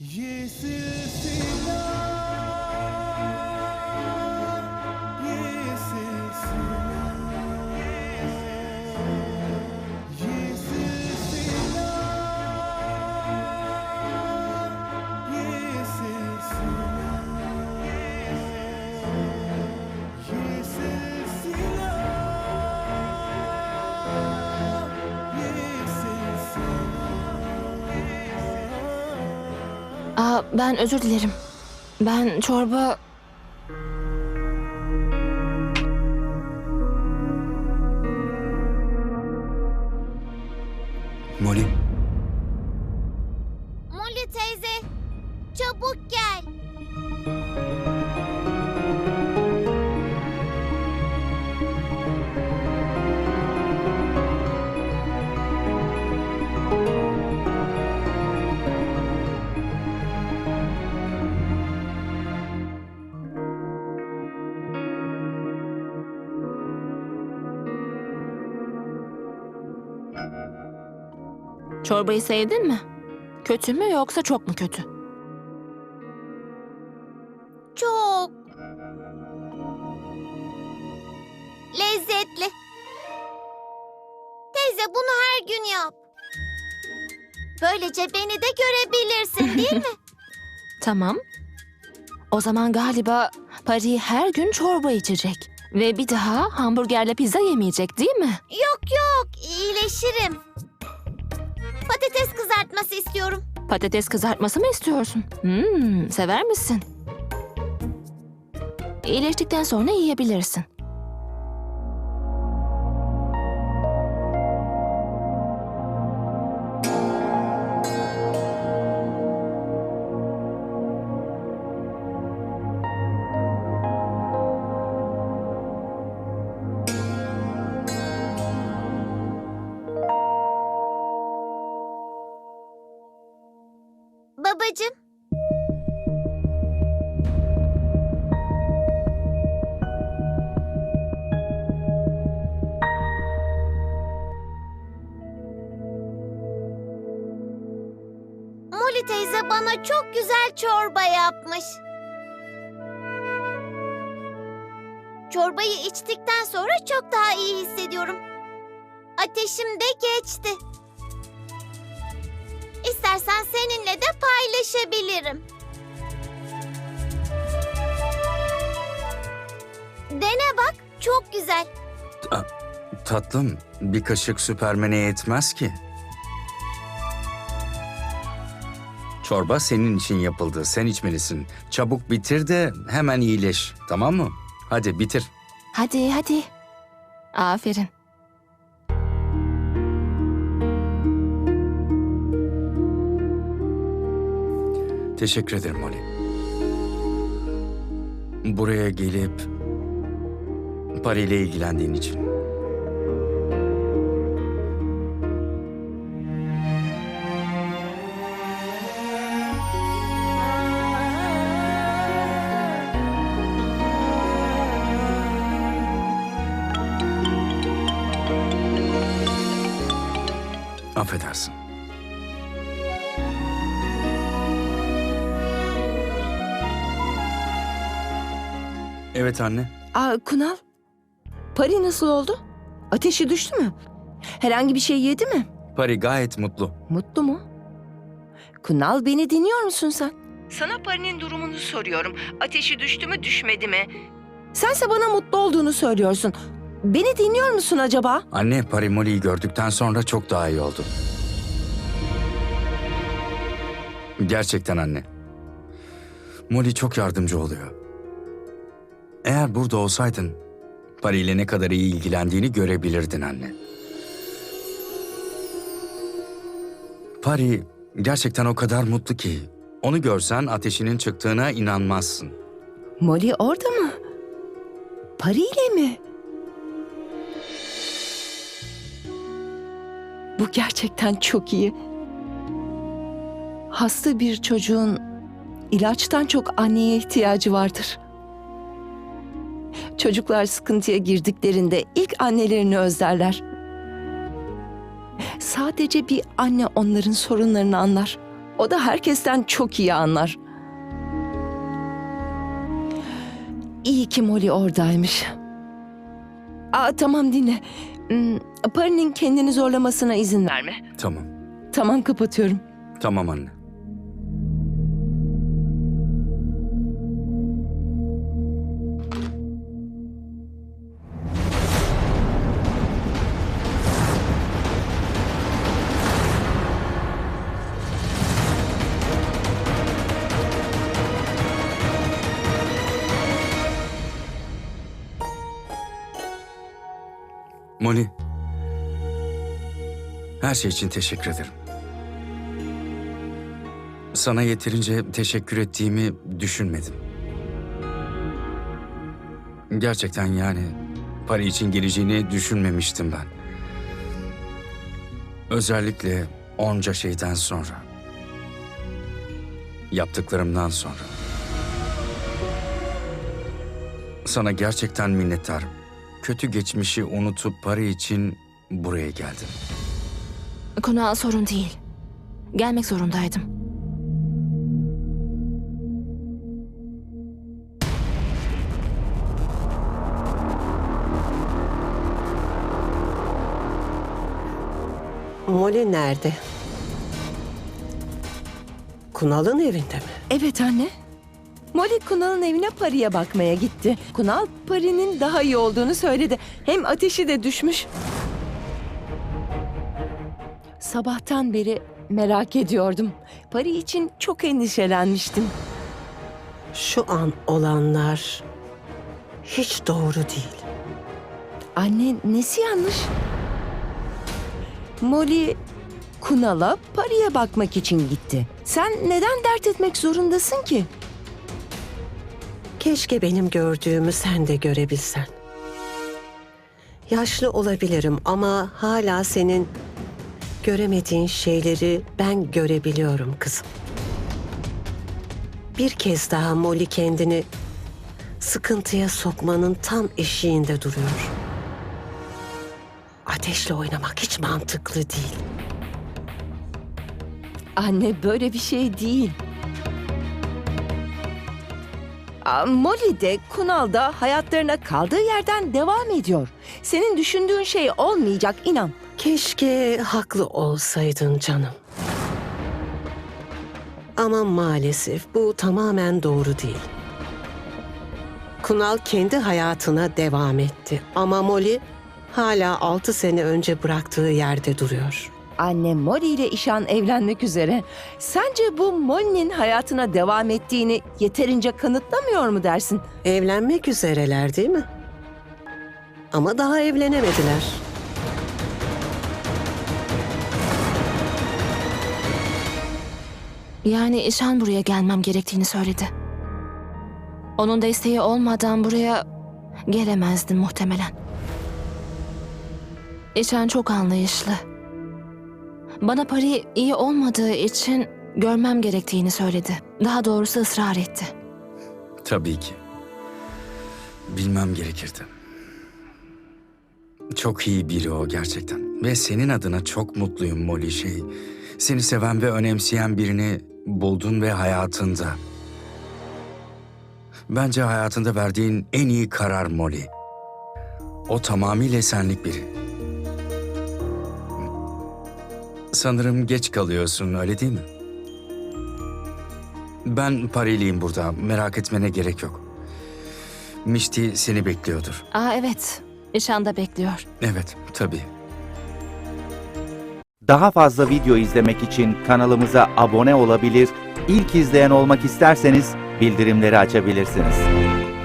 Yes. Ben özür dilerim. Ben çorba... Çorbayı sevdin mi? Kötü mü yoksa çok mu kötü? Çok lezzetli. Teyze bunu her gün yap. Böylece beni de görebilirsin değil mi? Tamam. O zaman galiba Pari her gün çorba içecek. Ve bir daha hamburgerle pizza yemeyecek değil mi? yok yok, iyileşirim. Patates kızartması istiyorum. Patates kızartması mı istiyorsun? Hmm, sever misin? İyileştikten sonra yiyebilirsin. Babacığım. Molly teyze bana çok güzel çorba yapmış. Çorbayı içtikten sonra çok daha iyi hissediyorum. Ateşim de geçti. İstersen seninle de paylaşabilirim. Dene bak, çok güzel. tatlım bir kaşık süpermene yetmez ki. Çorba senin için yapıldı. Sen içmelisin. Çabuk bitir de hemen iyileş. Tamam mı? Hadi bitir. Hadi hadi. Aferin. Teşekkür ederim Molly. Buraya gelip Pari ile ilgilendiğin için. Affedersin. Evet anne. Aa, Kunal, Pari nasıl oldu? Ateşi düştü mü? Herhangi bir şey yedi mi? Pari gayet mutlu. Mutlu mu? Kunal beni dinliyor musun sen? Sana Pari'nin durumunu soruyorum. Ateşi düştü mü düşmedi mi? Sense bana mutlu olduğunu söylüyorsun. Beni dinliyor musun acaba? Anne Pari Molly'yi gördükten sonra çok daha iyi oldu. Gerçekten anne. Molly çok yardımcı oluyor. Eğer burada olsaydın Pari ile ne kadar iyi ilgilendiğini görebilirdin anne. Pari gerçekten o kadar mutlu ki onu görsen ateşinin çıktığına inanmazsın. Molly orada mı? Pari ile mi? Bu gerçekten çok iyi. Hasta bir çocuğun ilaçtan çok anneye ihtiyacı vardır. Çocuklar sıkıntıya girdiklerinde ilk annelerini özlerler. Sadece bir anne onların sorunlarını anlar. O da herkesten çok iyi anlar. İyi ki Molly oradaymış. Aa, tamam dinle. Hmm, Pari'nin kendini zorlamasına izin verme. Tamam. Tamam kapatıyorum. Tamam anne. Molly. Her şey için teşekkür ederim. Sana yeterince teşekkür ettiğimi düşünmedim. Gerçekten yani para için geleceğini düşünmemiştim ben. Özellikle onca şeyden sonra. Yaptıklarımdan sonra. Sana gerçekten minnettarım. Kötü geçmişi unutup para için buraya geldim. Kunal sorun değil. Gelmek zorundaydım. Molly nerede? Kunal'ın evinde mi? Evet anne. Molly Kunal'ın evine Pari'ye bakmaya gitti. Kunal Pari'nin daha iyi olduğunu söyledi. Hem ateşi de düşmüş. Sabahtan beri merak ediyordum. Pari için çok endişelenmiştim. Şu an olanlar hiç doğru değil. Anne nesi yanlış? Molly Kunal'a Pari'ye bakmak için gitti. Sen neden dert etmek zorundasın ki? Keşke benim gördüğümü sen de görebilsen. Yaşlı olabilirim ama hala senin göremediğin şeyleri ben görebiliyorum kızım. Bir kez daha Molly kendini sıkıntıya sokmanın tam eşiğinde duruyor. Ateşle oynamak hiç mantıklı değil. Anne böyle bir şey değil. Molly de Kunal da hayatlarına kaldığı yerden devam ediyor. Senin düşündüğün şey olmayacak inan. Keşke haklı olsaydın canım. Ama maalesef bu tamamen doğru değil. Kunal kendi hayatına devam etti ama Molly hala altı sene önce bıraktığı yerde duruyor. Anne Molly ile İşan evlenmek üzere. Sence bu Molly'nin hayatına devam ettiğini yeterince kanıtlamıyor mu dersin? Evlenmek üzereler değil mi? Ama daha evlenemediler. Yani İşan buraya gelmem gerektiğini söyledi. Onun desteği olmadan buraya gelemezdim muhtemelen. İşan çok anlayışlı. Bana Pari iyi olmadığı için görmem gerektiğini söyledi. Daha doğrusu ısrar etti. Tabii ki. Bilmem gerekirdi. Çok iyi biri o gerçekten. Ve senin adına çok mutluyum Molly şey. Seni seven ve önemseyen birini buldun ve hayatında. Bence hayatında verdiğin en iyi karar Molly. O tamamıyla senlik biri. Sanırım geç kalıyorsun öyle değil mi? Ben Pariliyim burada. Merak etmene gerek yok. Mişti seni bekliyordur. Aa evet, İşan da bekliyor. Evet, tabii. Daha fazla video izlemek için kanalımıza abone olabilir, ilk izleyen olmak isterseniz bildirimleri açabilirsiniz.